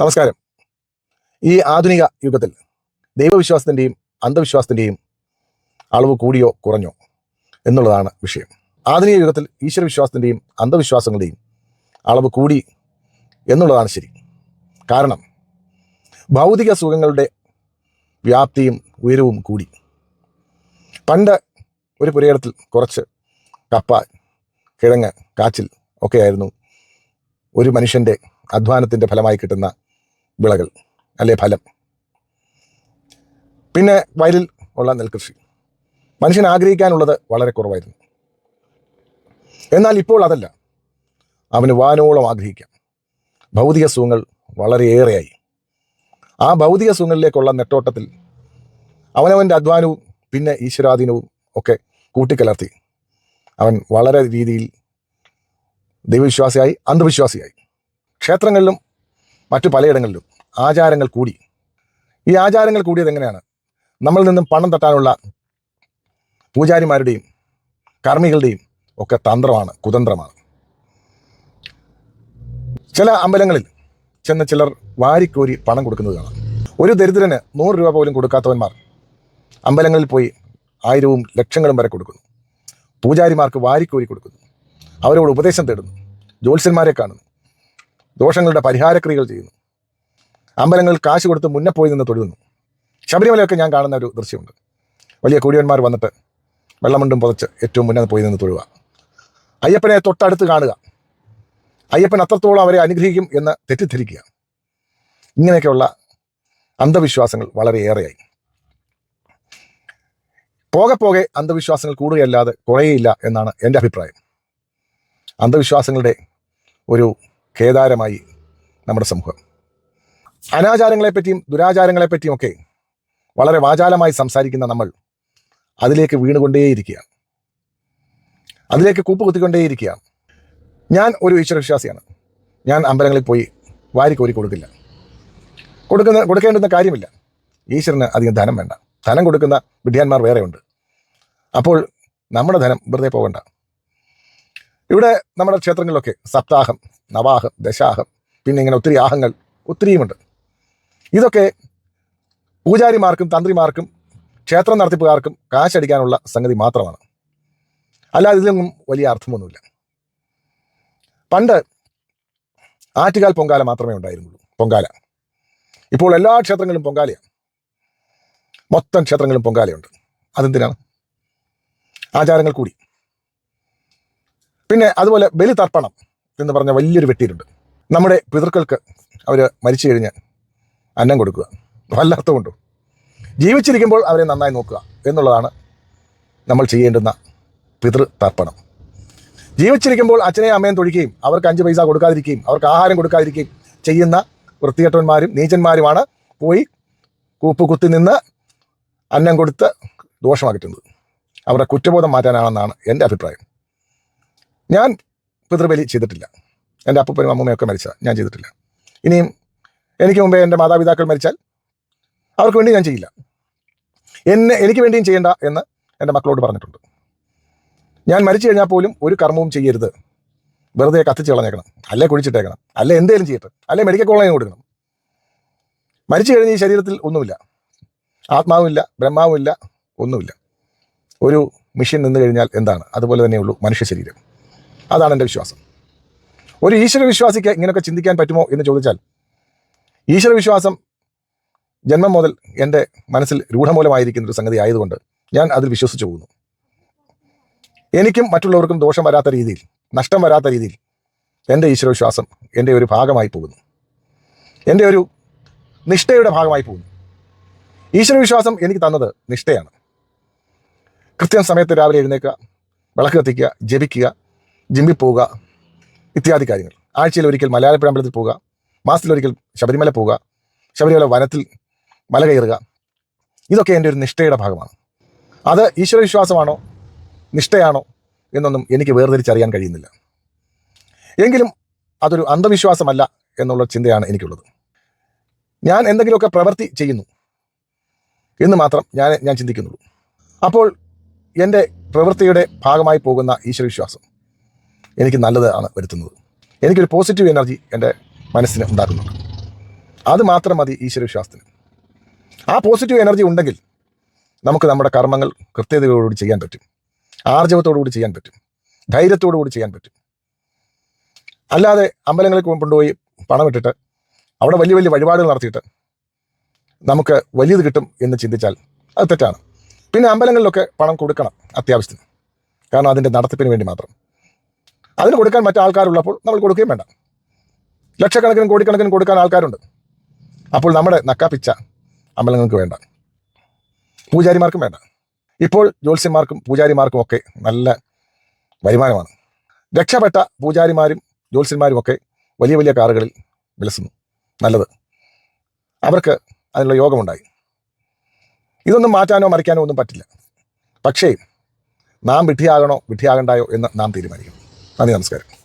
നമസ്കാരം. ഈ ആധുനിക യുഗത്തിൽ ദൈവവിശ്വാസത്തിന്റെയും അന്ധവിശ്വാസത്തിന്റെയും അളവ് കൂടിയോ കുറഞ്ഞോ എന്നുള്ളതാണ് വിഷയം. ആധുനിക യുഗത്തിൽ ഈശ്വരവിശ്വാസത്തിന്റെയും അന്ധവിശ്വാസങ്ങളുടെയും അളവ് കൂടി എന്നുള്ളതാണ് ശരി. കാരണം ഭൗതിക സുഖങ്ങളുടെ വ്യാപ്തിയും ഉയരവും കൂടി. പണ്ട് ഒരു പുരയിടത്തിൽ കുറച്ച് കപ്പ കിഴങ്ങ് കാച്ചിൽ ഒക്കെയായിരുന്നു ഒരു മനുഷ്യന്റെ അധ്വാനത്തിന്റെ ഫലമായി കിട്ടുന്ന വിളകൾ അല്ലെ ഫലം. പിന്നെ വയലിൽ ഉള്ള നെൽകൃഷി. മനുഷ്യൻ ആഗ്രഹിക്കാനുള്ളത് വളരെ കുറവായിരുന്നു. എന്നാൽ ഇപ്പോൾ അതല്ല. അവന് വാനോളം ആഗ്രഹിക്കാം. ഭൗതിക സുഖങ്ങൾ വളരെയേറെയായി. ആ ഭൗതിക സുഖങ്ങളിലേക്കുള്ള നെട്ടോട്ടത്തിൽ അവനവന്റെ അധ്വാനവും പിന്നെ ഈശ്വരാധീനവും ഒക്കെ കൂട്ടിക്കലർത്തി അവൻ വളരെ രീതിയിൽ ദൈവവിശ്വാസിയായി അന്ധവിശ്വാസിയായി. ക്ഷേത്രങ്ങളിലും മറ്റു പലയിടങ്ങളിലും ആചാരങ്ങൾ കൂടി. ഈ ആചാരങ്ങൾ കൂടിയത് എങ്ങനെയാണ്? നമ്മളിൽ നിന്നും പണം തട്ടാനുള്ള പൂജാരിമാരുടെയും കർമ്മികളുടെയും ഒക്കെ തന്ത്രമാണ് കുതന്ത്രമാണ്. ചില അമ്പലങ്ങളിൽ ചെന്ന് ചിലർ വാരിക്കോരി പണം കൊടുക്കുന്നത് കാണാം. ഒരു ദരിദ്രന് നൂറ് രൂപ പോലും കൊടുക്കാത്തവന്മാർ അമ്പലങ്ങളിൽ പോയി ആയിരവും ലക്ഷങ്ങളും വരെ കൊടുക്കുന്നു. പൂജാരിമാർക്ക് വാരിക്കോരി കൊടുക്കുന്നു. അവരോട് ഉപദേശം തേടുന്നു. ജ്യോത്സ്യന്മാരെ കാണുന്നു. ദോഷങ്ങളുടെ പരിഹാരക്രിയകൾ ചെയ്യുന്നു. അമ്പലങ്ങൾ കാശ് കൊടുത്ത് മുന്നേ പോയി നിന്ന് തൊഴുന്നു. ശബരിമലയൊക്കെ ഞാൻ കാണുന്ന ഒരു ദൃശ്യമുണ്ട്. വലിയ കൂടിയന്മാർ വന്നിട്ട് വെള്ളമുണ്ടും പുതച്ച് ഏറ്റവും മുന്നേ പോയി നിന്ന് തൊഴുക. അയ്യപ്പനെ തൊട്ടടുത്ത് കാണുക. അയ്യപ്പൻ അത്രത്തോളം അവരെ അനുഗ്രഹിക്കും എന്ന് തെറ്റിദ്ധരിക്കുക. ഇങ്ങനെയൊക്കെയുള്ള അന്ധവിശ്വാസങ്ങൾ വളരെയേറെയായി പോകെ പോകെ അന്ധവിശ്വാസങ്ങൾ കൂടുകയല്ലാതെ കുറയേയില്ല എന്നാണ് എന്റെ അഭിപ്രായം. അന്ധവിശ്വാസങ്ങളുടെ ഒരു കേദാരമായി നമ്മുടെ സമൂഹം. അനാചാരങ്ങളെപ്പറ്റിയും ദുരാചാരങ്ങളെപ്പറ്റിയും ഒക്കെ വളരെ വാചാലമായി സംസാരിക്കുന്ന നമ്മൾ അതിലേക്ക് വീണുകൊണ്ടേയിരിക്കുകയാണ്. അതിലേക്ക് കൂപ്പ് കുത്തിക്കൊണ്ടേയിരിക്കുകയാണ് ഞാൻ ഒരു ഈശ്വരവിശ്വാസിയാണ്. ഞാൻ അമ്പലങ്ങളിൽ പോയി വാരി കോരി കൊടുക്കില്ല. കൊടുക്കുന്ന കൊടുക്കേണ്ടുന്ന കാര്യമില്ല. ഈശ്വരന് അധികം ധനം വേണ്ട. ധനം കൊടുക്കുന്ന വിദ്യാന്മാർ വേറെയുണ്ട്. അപ്പോൾ നമ്മുടെ ധനം വെറുതെ പോകണ്ട. ഇവിടെ നമ്മുടെ ക്ഷേത്രങ്ങളിലൊക്കെ സപ്താഹം നവാഹം ദശാഹം പിന്നെ ഇങ്ങനെ ഒത്തിരി ആഹങ്ങൾ ഒത്തിരിയുമുണ്ട്. ഇതൊക്കെ പൂജാരിമാർക്കും തന്ത്രിമാർക്കും ക്ഷേത്രം നടത്തിപ്പുകാർക്കും കാശടിക്കാനുള്ള സംഗതി മാത്രമാണ്. അല്ലാതെ ഇതിലൊന്നും വലിയ അർത്ഥമൊന്നുമില്ല. പണ്ട് ആറ്റുകാൽ പൊങ്കാല മാത്രമേ ഉണ്ടായിരുന്നുള്ളൂ പൊങ്കാല. ഇപ്പോൾ എല്ലാ ക്ഷേത്രങ്ങളും പൊങ്കാലയാണ്. മൊത്തം ക്ഷേത്രങ്ങളും പൊങ്കാലയുണ്ട്. അതെന്തിനാണ്? ആചാരങ്ങൾ കൂടി. പിന്നെ അതുപോലെ ബലി തർപ്പണം എന്ന് പറഞ്ഞ വലിയൊരു വെട്ടിയിട്ടുണ്ട് നമ്മുടെ പിതൃക്കൾക്ക് അവർ മരിച്ചു കഴിഞ്ഞ് അന്നം കൊടുക്കുക. വല്ലാത്തതുകൊണ്ടോ? ജീവിച്ചിരിക്കുമ്പോൾ അവരെ നന്നായി നോക്കുക എന്നുള്ളതാണ് നമ്മൾ ചെയ്യേണ്ടുന്ന പിതൃ തർപ്പണം ജീവിച്ചിരിക്കുമ്പോൾ അച്ഛനെയും അമ്മയും തൊഴിക്കുകയും അവർക്ക് അഞ്ച് പൈസ കൊടുക്കാതിരിക്കുകയും അവർക്ക് ആഹാരം കൊടുക്കാതിരിക്കുകയും ചെയ്യുന്ന വൃത്തികെട്ടവന്മാരും നീചന്മാരുമാണ് പോയി കൂപ്പ് കുത്തി നിന്ന് അന്നം കൊടുത്ത് ദോഷമാക്കിയിട്ടുണ്ട് അവരുടെ കുറ്റബോധം മാറ്റാനാണെന്നാണ് എന്റെ അഭിപ്രായം. ഞാൻ പിതൃബലി ചെയ്തിട്ടില്ല. എന്റെ അപ്പൂപ്പനും അമ്മൂമ്മയൊക്കെ മരിച്ച ഞാൻ ചെയ്തിട്ടില്ല. ഇനിയും എനിക്ക് മുമ്പേ എന്റെ മാതാപിതാക്കൾ മരിച്ചാൽ അവർക്ക് വേണ്ടി ഞാൻ ചെയ്യില്ല. എന്നെ എനിക്ക് വേണ്ടിയും ചെയ്യണ്ട എന്ന് എന്റെ മക്കളോട് പറഞ്ഞിട്ടുണ്ട്. ഞാൻ മരിച്ചു കഴിഞ്ഞാൽ പോലും ഒരു കർമ്മവും ചെയ്യരുത്. വെറുതെ കത്തിച്ച് കളഞ്ഞേക്കണം. അല്ലെ കുഴിച്ചിട്ടേക്കണം. അല്ലെ എന്തേലും ചെയ്യട്ടെ. അല്ലെ മെഡിക്കൽ കോളേജ് കൊടുക്കണം. മരിച്ചു കഴിഞ്ഞ ഈ ശരീരത്തിൽ ഒന്നുമില്ല. ആത്മാവുമില്ല ബ്രഹ്മാവുമില്ല ഒന്നുമില്ല. ഒരു മിഷൻ നിന്ന് കഴിഞ്ഞാൽ എന്താണ്? അതുപോലെ തന്നെയുള്ളൂ മനുഷ്യ ശരീരം. അതാണ് എന്റെ വിശ്വാസം. ഒരു ഈശ്വര വിശ്വാസിക്ക് ഇങ്ങനെയൊക്കെ ചിന്തിക്കാൻ പറ്റുമോ എന്ന് ചോദിച്ചാൽ ഈശ്വര വിശ്വാസം ജന്മം മുതൽ എന്റെ മനസ്സിൽ രൂഢമൂലമായിരിക്കുന്ന ഒരു സംഗതി ആയതുകൊണ്ട് ഞാൻ അതിൽ വിശ്വസിച്ചു പോകുന്നു. എനിക്കും മറ്റുള്ളവർക്കും ദോഷം വരാത്ത രീതിയിൽ നഷ്ടം വരാത്ത രീതിയിൽ എന്റെ ഈശ്വരവിശ്വാസം എന്റെ ഒരു ഭാഗമായി പോകുന്നു. എന്റെ ഒരു നിഷ്ഠയുടെ ഭാഗമായി പോകുന്നു. ഈശ്വരവിശ്വാസം എനിക്ക് തന്നത് നിഷ്ഠയാണ്. കൃത്യം സമയത്ത് രാവിലെ എഴുന്നേൽക്കുക വിളക്ക് കത്തിക്കുക ജപിക്കുക ജിമ്മിൽ പോവുക ഇത്യാദി കാര്യങ്ങൾ. ആഴ്ചയിൽ ഒരിക്കൽ മലയാളപ്പുഴ അമ്പലത്തിൽ പോവുക മാസത്തിലൊരിക്കൽ ശബരിമല പോവുക ശബരിമല വനത്തിൽ മല കയറുക ഇതൊക്കെ എന്റെ ഒരു നിഷ്ഠയുടെ ഭാഗമാണ്. അത് ഈശ്വരവിശ്വാസമാണോ നിഷ്ഠയാണോ എന്നൊന്നും എനിക്ക് വേർതിരിച്ചറിയാൻ കഴിയുന്നില്ല. എങ്കിലും അതൊരു അന്ധവിശ്വാസമല്ല എന്നുള്ള ചിന്തയാണ് എനിക്കുള്ളത്. ഞാൻ എന്തെങ്കിലുമൊക്കെ പ്രവൃത്തി ചെയ്യുന്നു എന്ന് മാത്രം ഞാൻ ഞാൻ ചിന്തിക്കുന്നുള്ളൂ. അപ്പോൾ എന്റെ പ്രവൃത്തിയുടെ ഭാഗമായി പോകുന്ന ഈശ്വരവിശ്വാസം എനിക്ക് നല്ലതാണ് വരുത്തുന്നത്. എനിക്കൊരു പോസിറ്റീവ് എനർജി എന്റെ മനസ്സിന് ഉണ്ടാക്കുന്നുണ്ട്. അത് മാത്രം മതി ഈശ്വരവിശ്വാസത്തിന്. ആ പോസിറ്റീവ് എനർജി ഉണ്ടെങ്കിൽ നമുക്ക് നമ്മുടെ കർമ്മങ്ങൾ കൃത്യതയോടുകൂടി ചെയ്യാൻ പറ്റും. ആർജവത്തോടുകൂടി ചെയ്യാൻ പറ്റും. ധൈര്യത്തോടുകൂടി ചെയ്യാൻ പറ്റും. അല്ലാതെ അമ്പലങ്ങളിൽ കൊണ്ടുപോയി പണം ഇട്ടിട്ട് അവിടെ വലിയ വലിയ വഴിപാടുകൾ നടത്തിയിട്ട് നമുക്ക് വലിയത് കിട്ടും എന്ന് ചിന്തിച്ചാൽ അത് തെറ്റാണ്. പിന്നെ അമ്പലങ്ങളിലൊക്കെ പണം കൊടുക്കണം അത്യാവശ്യത്തിന്. കാരണം അതിന്റെ നടത്തിപ്പിന് വേണ്ടി മാത്രം. അതിന് കൊടുക്കാൻ മറ്റു ആൾക്കാരുള്ളപ്പോൾ നമ്മൾ കൊടുക്കുകയും വേണ്ട. ലക്ഷക്കണക്കിനും കോടിക്കണക്കിനും കൊടുക്കാൻ ആൾക്കാരുണ്ട്. അപ്പോൾ നമ്മുടെ നക്കാപ്പിച്ച അമ്പലങ്ങൾക്ക് വേണ്ട. പൂജാരിമാർക്കും വേണ്ട. ഇപ്പോൾ ജ്യോത്സ്യന്മാർക്കും പൂജാരിമാർക്കും ഒക്കെ നല്ല വരുമാനമാണ്. രക്ഷപ്പെട്ട പൂജാരിമാരും ജ്യോത്സ്യന്മാരും ഒക്കെ വലിയ വലിയ കാറുകളിൽ വിലസുന്നു. നല്ലത്. അവർക്ക് അതിനുള്ള യോഗമുണ്ടായി. ഇതൊന്നും മാറ്റാനോ മറിക്കാനോ ഒന്നും പറ്റില്ല. പക്ഷേ നാം വിഡ്ഢിയാകണോ വിഡ്ഢിയാകണ്ടായോ എന്ന് നാം തീരുമാനിക്കണം. നന്ദി നമസ്കാരം.